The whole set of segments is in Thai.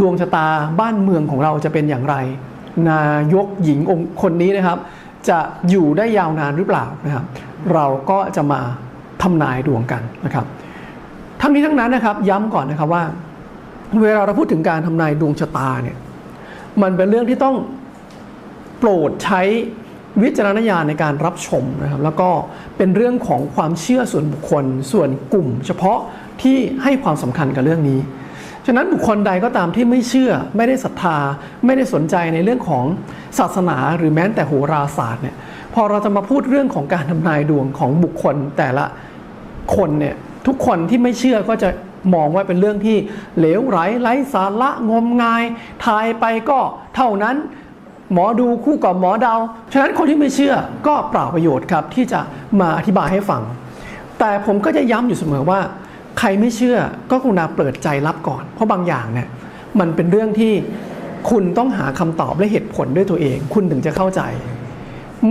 ดวงชะตาบ้านเมืองของเราจะเป็นอย่างไร นายกหญิงองค์คนนี้นะครับ จะอยู่ได้ยาวนานหรือเปล่านะครับ เราก็จะมาทำนายดวงกันนะครับ ทั้งนี้ทั้งนั้นนะครับย้ำก่อนนะครับว่า เวลาเราพูดถึงการทำนายดวงชะตาเนี่ยมันเป็นเรื่องที่ต้องโปรดใช้วิจารณญาณในการรับชมนะครับ แล้วก็เป็นเรื่องของความเชื่อส่วนบุคคลส่วนกลุ่ม เฉพาะที่ให้ความสำคัญกับเรื่องนี้ ฉะนั้นบุคคลใดก็ตามที่ไม่เชื่อ ไม่ได้ศรัทธา ไม่ได้สนใจในเรื่องของศาสนาหรือแม้แต่โหราศาสตร์เนี่ยพอเราจะมาพูดเรื่องของการทำนายดวงของบุคคลแต่ละคนเนี่ยทุกคนที่ไม่เชื่อก็จะมองว่าเป็นเรื่องที่เหลวไหลไร้สาระงมงายทายไปก็เท่านั้นหมอดูคู่กับหมอเดา ฉะนั้นคนที่ไม่เชื่อก็เปล่าประโยชน์ครับที่จะมาอธิบายให้ฟัง แต่ผมก็จะย้ำอยู่เสมอว่า ใครไม่เชื่อก็กรุณาเปิดใจรับก่อน เพราะบางอย่างเนี่ยมันเป็นเรื่องที่คุณต้องหาคำตอบและเหตุผลด้วยตัวเอง คุณถึงจะเข้าใจ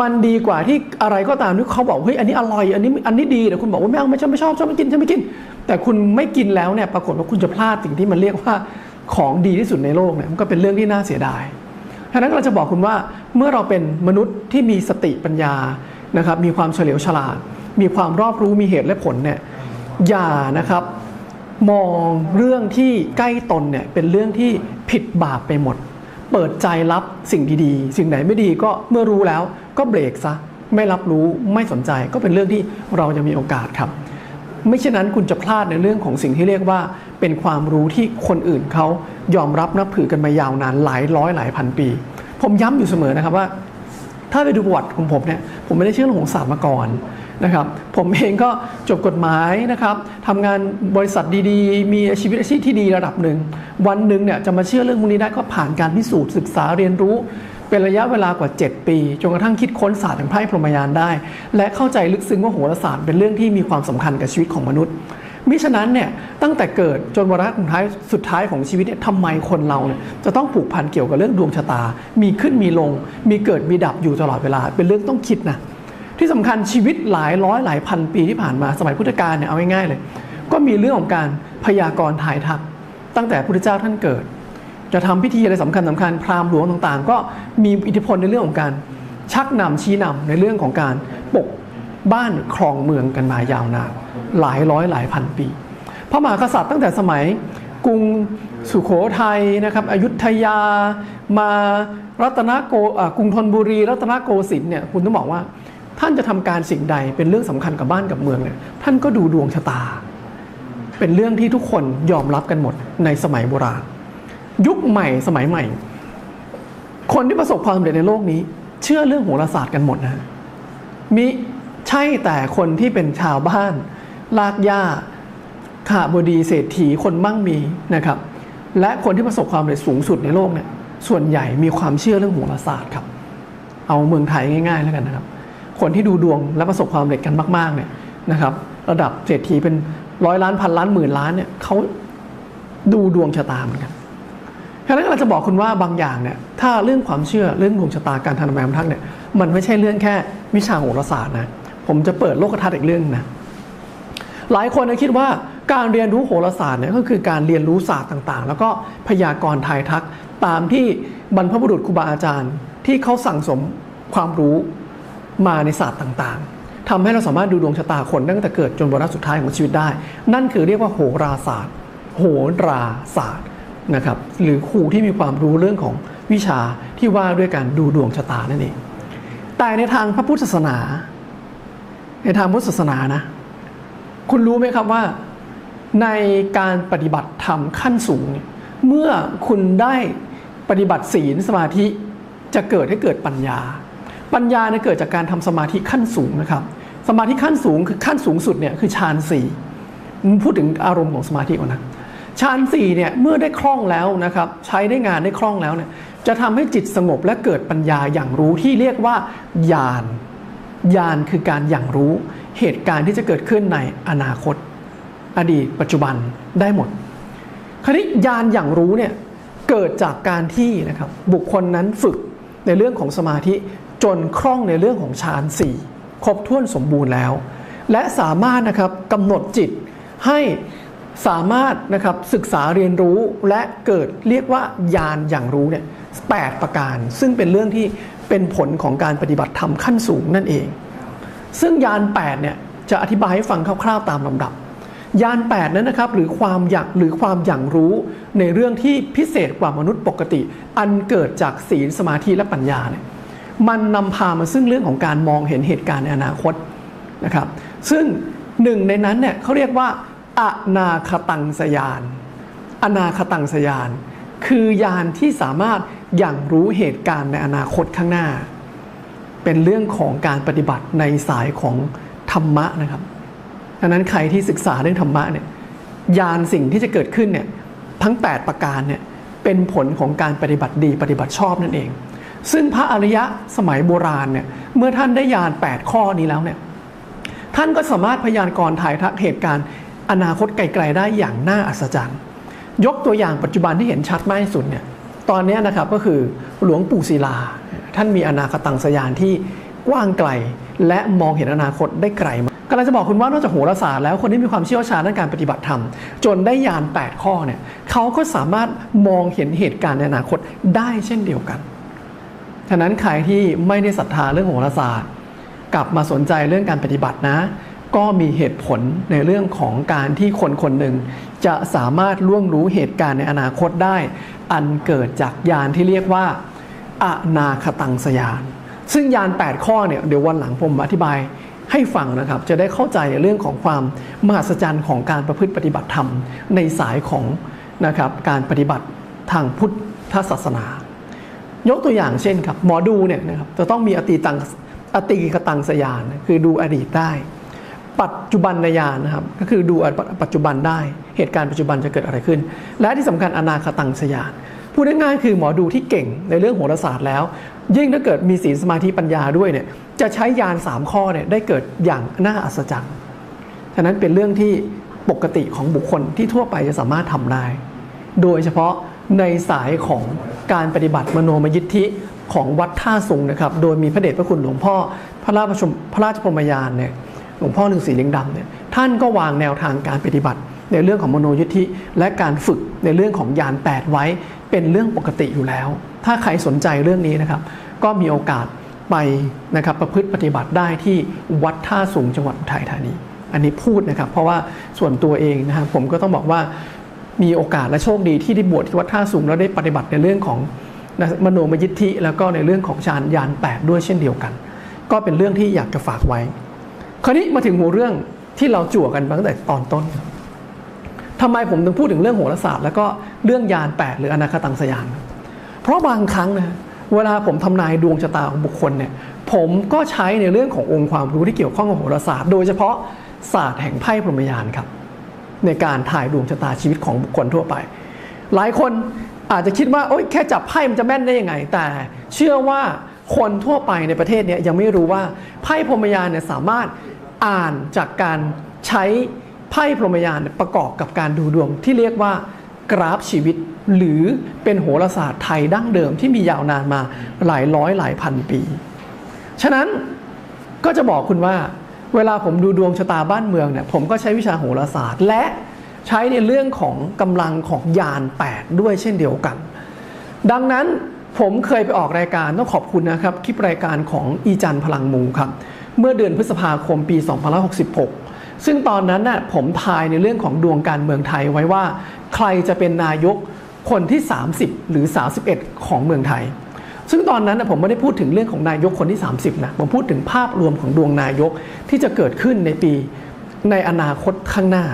มันดีกว่าที่อะไรก็ตามที่เขาบอกเฮ้ยอันนี้อร่อยอันนี้อันนี้ดีแต่คุณบอกว่าไม่เอาไม่ชอบไม่ชอบชอบไม่กินชอบไม่กิน แต่คุณไม่กินแล้วเนี่ยปรากฏว่าคุณจะพลาดสิ่งที่มันเรียกว่าของดีที่สุดในโลกเนี่ยมันก็เป็นเรื่องที่น่าเสียดายฉะนั้นเราจะบอกคุณว่าเมื่อเราเป็นมนุษย์ที่มีสติปัญญานะครับมีความเฉลียวฉลาด มีความรอบรู้มีเหตุและผลเนี่ย อย่านะครับ มองเรื่องที่ใกล้ตนเนี่ยเป็นเรื่องที่ผิดบาปไปหมด เปิดใจรับสิ่งดีๆ สิ่งไหนไม่ดีก็เมื่อรู้แล้วก็เบรกซะไม่รับรู้ไม่สนใจก็เป็นเรื่องที่เราจะมีโอกาสครับ ไม่เช่นนั้นคุณจะพลาดในเรื่องของสิ่งที่เรียกว่า เป็นความรู้ที่คนอื่นเขายอมรับนับถือกันมายาวนานหลายร้อยหลายพันปี ผมย้ำอยู่เสมอนะครับว่า ถ้าไปดูประวัติของผมเนี่ยผมไม่ได้เชื่อเรื่องของศาสตร์มาก่อน นะครับผมเองก็จบกฎหมายนะครับทำงานบริษัทดีๆ มีชีวิตอาชีพที่ดีระดับหนึ่ง วันหนึ่งเนี่ยจะมาเชื่อเรื่องพวกนี้ได้ก็ผ่านการพิสูจน์ศึกษาเรียนรู้ เป็นระยะเวลากว่า 7 ปีจนกระทั่งคิดค้นศาสตร์แห่งไพ่พรหมยานได้ และเข้าใจลึกซึ้งว่าโหราศาสตร์เป็นเรื่องที่มีความสำคัญกับชีวิตของมนุษย์มิฉะนั้นเนี่ยตั้งแต่เกิดจนวาระสุดท้ายสุดท้ายของชีวิตเนี่ยทำไมคนเราเนี่ยจะต้องผูกพันเกี่ยวกับเรื่องดวงชะตา มีขึ้นมีลง มีเกิดมีดับอยู่ตลอดเวลา เป็นเรื่องต้องคิดนะ ที่สำคัญชีวิตหลายร้อยหลายพันปีที่ผ่านมาสมัยพุทธกาลเนี่ยเอาง่ายๆเลย ก็มีเรื่องของการพยากรณ์ทายทัก ตั้งแต่พุทธเจ้าท่านเกิด จะทำพิธีอะไรสำคัญสำคัญพราหมณ์หลวงต่างๆ ก็มีอิทธิพลในเรื่องของการชักนำชี้นำในเรื่องของการปกบ้านครองเมืองกันมายาวนานหลายร้อยหลายพันปี พระมหากษัตริย์ตั้งแต่สมัยกรุงสุโขทัยนะครับอยุธยามารัตนโกกรุงธนบุรี รัตนโกสินทร์เนี่ยคุณต้องบอกว่า ท่านจะทำการสิ่งใดเป็นเรื่องสำคัญกับบ้านกับเมืองเนี่ยท่านก็ดูดวงชะตา เป็นเรื่องที่ทุกคนยอมรับกันหมดในสมัยโบราณ ยุคใหม่สมัยใหม่ คนที่ประสบความสำเร็จในโลกนี้ เชื่อเรื่องโหราศาสตร์กันหมดนะมิใช่แต่คนที่เป็นชาวบ้านลากหญ้าขาบดีเศรษฐีคนมั่งมีนะครับ และคนที่ประสบความสำเร็จสูงสุดในโลกเนี่ยส่วนใหญ่มีความเชื่อเรื่องโหราศาสตร์ครับ เอาเมืองไทยง่าย ๆ แล้วกันนะครับ คนที่ดูดวงและประสบความสำเร็จกันมากๆเนี่ยนะครับ ระดับเศรษฐีเป็นร้อยล้านพันล้านหมื่นล้านเนี่ยเขาดูดวงชะตาเหมือนกันฉะนั้นเราจะบอกคุณว่าบางอย่างเนี่ยถ้าเรื่องความเชื่อเรื่องดวงชะตาการทำนายทักเนี่ยมันไม่ใช่เรื่องแค่วิชาโหราศาสตร์นะผมจะเปิดโลกทัศน์อีกเรื่องนะหลายคนนะคิดว่าการเรียนรู้โหราศาสตร์เนี่ยก็คือการเรียนรู้ศาสตร์ต่างๆ แล้วก็พยากรณ์ทายทักตามที่บรรพบุรุษครูบาอาจารย์ ที่เขาสั่งสมความรู้ มาในศาสตร์ต่างๆทำให้เราสามารถดูดวงชะตาคนตั้งแต่เกิดจนวาระสุดท้ายของชีวิตได้ นั่นคือเรียกว่าโหราศาสตร์ โหราศาสตร์นะครับ หรือครูที่มีความรู้เรื่องของวิชาที่ว่าด้วยการดูดวงชะตานั่นเอง แต่ในทางพระพุทธศาสนา ในทางพุทธศาสนานะ คุณรู้ไหมครับว่าในการปฏิบัติธรรมขั้นสูง เมื่อคุณได้ปฏิบัติศีลสมาธิจะเกิดให้เกิดปัญญา ปัญญาเนี่ยเกิดจากการทำสมาธิขั้นสูงนะครับ สมาธิขั้นสูงคือขั้นสูงสุดเนี่ยคือฌานสี่พูดถึงอารมณ์ของสมาธิก่อนนะฌานสี่เนี่ยเมื่อได้คล่องแล้วนะครับใช้ได้งานได้คล่องแล้วเนี่ยจะทำให้จิตสงบและเกิดปัญญาอย่างรู้ที่เรียกว่าญาณญาณคือการอย่างรู้เหตุการณ์ที่จะเกิดขึ้นในอนาคต อดีต ปัจจุบันได้หมดคราวนี้ญาณอย่างรู้เนี่ยเกิดจากการที่นะครับบุคคลนั้นฝึกในเรื่องของสมาธิ จนคล่องในเรื่องของฌานสี่ครบถ้วนสมบูรณ์แล้ว และสามารถนะครับกำหนดจิตให้สามารถนะครับศึกษาเรียนรู้และเกิดเรียกว่ายานอย่างรู้เนี่ยแปดประการ ซึ่งเป็นเรื่องที่เป็นผลของการปฏิบัติธรรมขั้นสูงนั่นเอง ซึ่งยาน8เนี่ยจะอธิบายให้ฟังคร่าวๆตามลำดับยาน8นั้นนะครับหรือความอยากหรือความอย่างรู้ในเรื่องที่พิเศษกว่ามนุษย์ปกติ อันเกิดจากศีลสมาธิและปัญญาเนี่ย มันนำพามาซึ่งเรื่องของการมองเห็นเหตุการณ์ในอนาคตนะครับ ซึ่งหนึ่งในนั้นเนี่ยเขาเรียกว่าอนาคตังสยาน อนาคตังสยาน คือยานที่สามารถอย่างรู้เหตุการณ์ในอนาคตข้างหน้า เป็นเรื่องของการปฏิบัติในสายของธรรมะนะครับดังนั้นใครที่ศึกษาเรื่องธรรมะเนี่ยยานสิ่งที่จะเกิดขึ้นเนี่ยทั้ง 8 ประการเนี่ยเป็นผลของการปฏิบัติดีปฏิบัติชอบนั่นเอง ซึ่งพระอริยะสมัยโบราณเนี่ยเมื่อท่านได้ยาน 8 ข้อนี้แล้วเนี่ยท่านก็สามารถพยากรณ์ถ่ายทักเหตุการณ์อนาคตไกลๆได้อย่างน่าอัศจรรย์ ยกตัวอย่างปัจจุบันที่เห็นชัดมากที่สุดเนี่ยตอนนี้นะครับก็คือหลวงปู่ศิลา ท่านมีอนาคตังสยานที่กว้างไกล และมองเห็นอนาคตได้ไกลมากกำลังจะบอกคุณว่านอกจากโหราศาสตร์แล้วคนที่มีความเชี่ยวชาญด้านการปฏิบัติธรรม จนได้ยาน 8 ข้อเนี่ยเขาก็สามารถมองเห็นเหตุการณ์ในอนาคตได้เช่นเดียวกัน ฉะนั้นใครที่ไม่ได้ศรัทธาเรื่องโหราศาสตร์ กลับมาสนใจเรื่องการปฏิบัตินะ ก็มีเหตุผลในเรื่องของการที่คนคนหนึ่งจะสามารถล่วงรู้เหตุการณ์ในอนาคตได้ อันเกิดจากยานที่เรียกว่าอนาคตังสยาน ซึ่งยาน 8 ข้อเนี่ยเดี๋ยววันหลังผมอธิบายให้ฟังนะครับ จะได้เข้าใจเรื่องของความมหัศจรรย์ของการประพฤติปฏิบัติธรรมในสายของนะครับการปฏิบัติทางพุทธศาสนา ยกตัวอย่างเช่นครับหมอดูเนี่ยนะครับจะต้องมีอติตังอติกตังสยานคือดูอดีตได้ ปัจจุบันนญาณนะครับก็คือดูปัจจุบันได้เหตุการณ์ปัจจุบันจะเกิดอะไรขึ้น และที่สำคัญอนาคตังสยานพูดง่ายๆคือหมอดูที่เก่งในเรื่องโหราศาสตร์แล้ว ยิ่งถ้าเกิดมีศีลสมาธิปัญญาด้วยเนี่ยจะใช้ยาน3ข้อเนี่ยได้เกิดอย่างน่าอัศจรรย์ฉะนั้นเป็นเรื่องที่ปกติของบุคคลที่ทั่วไปจะสามารถทำได้ โดยเฉพาะในสายของ การปฏิบัติมโนมยิทธิของวัดท่าสุงนะครับ โดยมีพระเดชพระคุณหลวงพ่อพระราชพระราชพรมยานเนี่ยหลวงพ่อฤาษีเลิงดำเนี่ยท่านก็วางแนวทางการปฏิบัติ ในเรื่องของมโนยิทธิ และการฝึกในเรื่องของยาน8ไว้เป็นเรื่องปกติอยู่แล้ว ถ้าใครสนใจเรื่องนี้นะครับ ก็มีโอกาสไปนะครับประพฤติปฏิบัติได้ที่วัดท่าสูงจังหวัดอุทัยธานี อันนี้พูดนะครับ เพราะว่าส่วนตัวเองนะครับผมก็ต้องบอกว่า มีโอกาสและโชคดีที่ได้บวชที่วัดท่าสูงแล้วได้ปฏิบัติในเรื่องของมโนมยิทธิ แล้วก็ในเรื่องของฌานยาน8ด้วยเช่นเดียวกัน ก็เป็นเรื่องที่อยากจะฝากไว้ คราวนี้มาถึงหัวเรื่องที่เราจั่วกันตั้งแต่ตอนต้นทำไมผมถึงพูดถึงเรื่องโหราศาสตร์ แล้วก็เรื่องยาน8หรืออนาคตังสยาน เพราะบางครั้งนะเวลาผมทำนายดวงชะตาของบุคคลเนี่ยผมก็ใช้ในเรื่องขององค์ความรู้ที่เกี่ยวข้องกับโหราศาสตร์ โดยเฉพาะศาสตร์แห่งไพ่พรหมยานครับ ในการถ่ายดวงชะตาชีวิตของบุคคลทั่วไป หลายคนอาจจะคิดว่าโอ๊ยแค่จับไพ่มันจะแม่นได้ยังไง แต่เชื่อว่าคนทั่วไปในประเทศนี้ยังไม่รู้ว่าไพ่พรหมยานเนี่ยสามารถอ่านจากการใช้ไพ่พรหมยานประกอบกับการดูดวงที่เรียกว่ากราฟชีวิต หรือเป็นโหราศาสตร์ไทยดั้งเดิมที่มียาวนานมาหลายร้อยหลายพันปี ฉะนั้นก็จะบอกคุณว่า เวลาผมดูดวงชะตาบ้านเมืองเนี่ยผมก็ใช้วิชาโหราศาสตร์ และใช้ในเรื่องของกำลังของยาน 8 ด้วยเช่นเดียวกัน ดังนั้นผมเคยไปออกรายการต้องขอบคุณนะครับคลิปรายการของอีจันพลังมูครับเมื่อเดือนพฤษภาคมปี 2566 ซึ่งตอนนั้นน่ะผมทายในเรื่องของดวงการเมืองไทยไว้ว่า ใครจะเป็นนายกคนที่ 30 หรือ 31 ของเมืองไทย ซึ่งตอนนั้นผมไม่ได้พูดถึงเรื่องของนายกคนที่ 30นะผมพูดถึงภาพรวมของดวงนายกที่จะเกิดขึ้นในปีในอนาคตข้างหน้า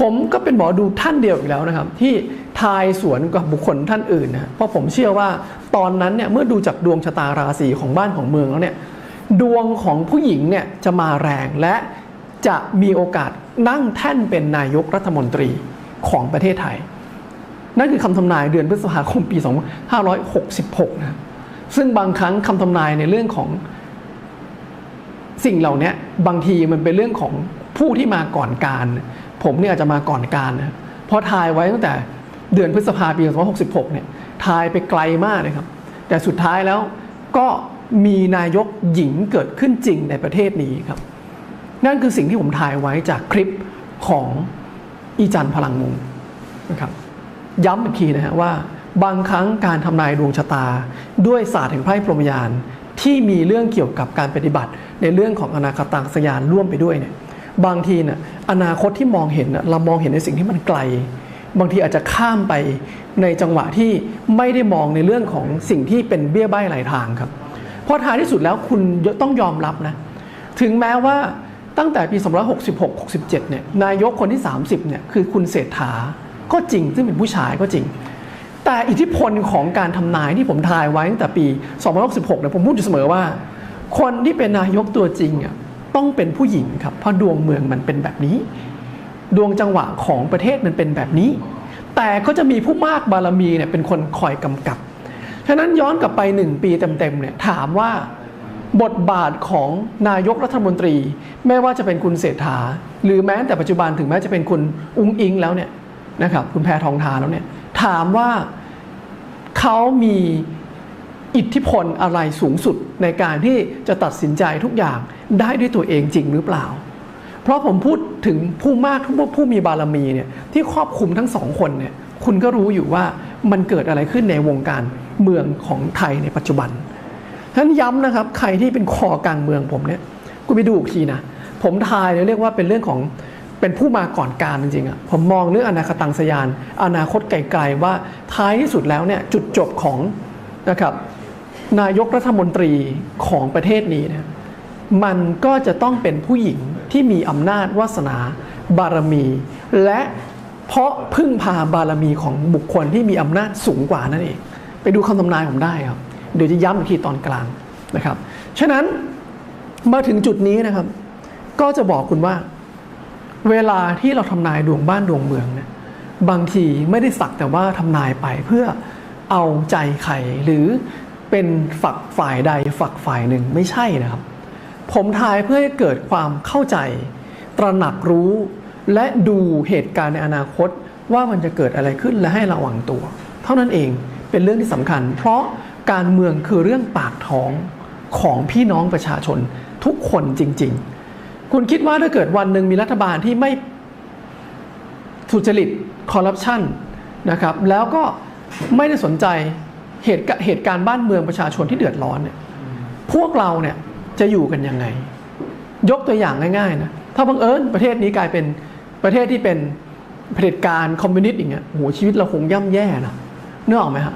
ผมก็เป็นหมอดูท่านเดียวอีกแล้วนะครับ ที่ทายสวนกับบุคคลท่านอื่นนะเพราะผมเชื่อว่าตอนนั้นเนี่ยเมื่อดูจากดวงชะตาราศีของบ้านของเมืองแล้วเนี่ยดวงของผู้หญิงเนี่ยจะมาแรงและจะมีโอกาสนั่งแท่นเป็นนายกรัฐมนตรีของประเทศไทย นั่นคือคำทำนายเดือนพฤษภาคมปี 2566 นะซึ่งบางครั้งคำทำนายในเรื่องของสิ่งเหล่านี้บางทีมันเป็นเรื่องของผู้ที่มาก่อนการ ผมเนี่ยอาจจะมาก่อนการนะพราะทายไว้ตั้งแต่เดือนพฤษภาปี 2566 เนี่ยทายไปไกลมากเลยครับ แต่สุดท้ายแล้วก็มีนายกหญิงเกิดขึ้นจริงในประเทศนี้ครับ นั่นคือสิ่งที่ผมถ่ายไว้จากคลิปของอีจันพลังมุงนะครับ ย้ำอีกทีนะฮะว่า บางครั้งการทำนายดวงชะตา ด้วยศาสตร์แห่งไพ่พรหมยานที่มีเรื่องเกี่ยวกับการปฏิบัติ ในเรื่องของอนาคตังสยานร่วมไปด้วยเนี่ยบางทีเนี่ยอนาคตที่มองเห็นเรามองเห็นในสิ่งที่มันไกล บางทีอาจจะข้ามไปในจังหวะที่ไม่ได้มองในเรื่องของสิ่งที่เป็นเบี้ยใบ้หลายทางครับเพราะท้ายที่สุดแล้วคุณต้องยอมรับนะถึงแม้ว่าตั้งแต่ปี 2566-67 เนี่ยนายกคนที่ 30 เนี่ยคือคุณเศรษฐา ก็จริงซึ่งเป็นผู้ชายก็จริง แต่อิทธิพลของการทำนายที่ผมทายไว้ตั้งแต่ปี2566เนี่ยผมพูดอยู่เสมอว่า คนที่เป็นนายกตัวจริงอะต้องเป็นผู้หญิงครับเพราะดวงเมืองมันเป็นแบบนี้ ดวงจังหวะของประเทศมันเป็นแบบนี้ แต่ก็จะมีผู้มากบารมีเนี่ยเป็นคนคอยกำกับฉะนั้นย้อนกลับไปหนึ่งปีเต็มๆเนี่ยถามว่าบทบาทของนายกรัฐมนตรี ไม่ว่าจะเป็นคุณเศรษฐา หรือแม้แต่ปัจจุบันถึงแม้จะเป็นคุณอุ้งอิงแล้วเนี่ย นะครับคุณแพทองทานแล้วเนี่ยถามว่าเขามีอิทธิพลอะไรสูงสุดในการที่จะตัดสินใจทุกอย่างได้ด้วยตัวเองจริงหรือเปล่า เพราะผมพูดถึงผู้มากทุกผู้มีบารมีเนี่ยที่ครอบคลุมทั้งสองคนเนี่ยคุณก็รู้อยู่ว่ามันเกิดอะไรขึ้นในวงการเมืองของไทยในปัจจุบันฉะนั้นย้ำนะครับใครที่เป็นคอกลางเมืองผมเนี่ยคุณไปดูอีกทีนะผมทายเนี่ยเรียกว่าเป็นเรื่องของ เป็นผู้มาก่อนการจริงๆอะผมมองเรื่องอนาคตังสยาน อนาคตไกลๆว่าท้ายที่สุดแล้วเนี่ยจุดจบของนะครับนายกรัฐมนตรีของประเทศนี้นี่ยมันก็จะต้องเป็นผู้หญิงที่มีอำนาจวาสนาบารมี และเพราะพึ่งพาบารมีของบุคคลที่มีอำนาจสูงกว่านั่นเอง ไปดูคำทำนายผมได้ครับ เดี๋ยวจะย้ำอีกทีตอนกลางนะครับ ฉะนั้นมาถึงจุดนี้นะครับ ก็จะบอกคุณว่า เวลาที่เราทำนายดวงบ้านดวงเมืองเนี่ยบางทีไม่ได้สักแต่ว่าทำนายไปเพื่อเอาใจใครหรือเป็นฝักฝ่ายใดฝักฝ่ายหนึ่งไม่ใช่นะครับ ผมทายเพื่อให้เกิดความเข้าใจ ตระหนักรู้ และดูเหตุการณ์ในอนาคตว่ามันจะเกิดอะไรขึ้นและให้ระวังตัว เท่านั้นเองเป็นเรื่องที่สำคัญ เพราะการเมืองคือเรื่องปากท้องของพี่น้องประชาชนทุกคนจริง ๆ คุณคิดว่าถ้าเกิดวันหนึ่งมีรัฐบาลที่ไม่ทุจริตคอร์รัปชันนะครับ แล้วก็ไม่ได้สนใจเหตุกเหตุการณ์บ้านเมืองประชาชนที่เดือดร้อนเนี่ยพวกเราเนี่ยจะอยู่กันยังไง ยกตัวอย่างง่ายๆนะถ้าบังเอิญประเทศนี้กลายเป็นประเทศที่เป็นเผด็จการคอมมิวนิสต์อย่างเงี้ยโหชีวิตเราคงย่ำแย่นะเนึกออกไหมฮะ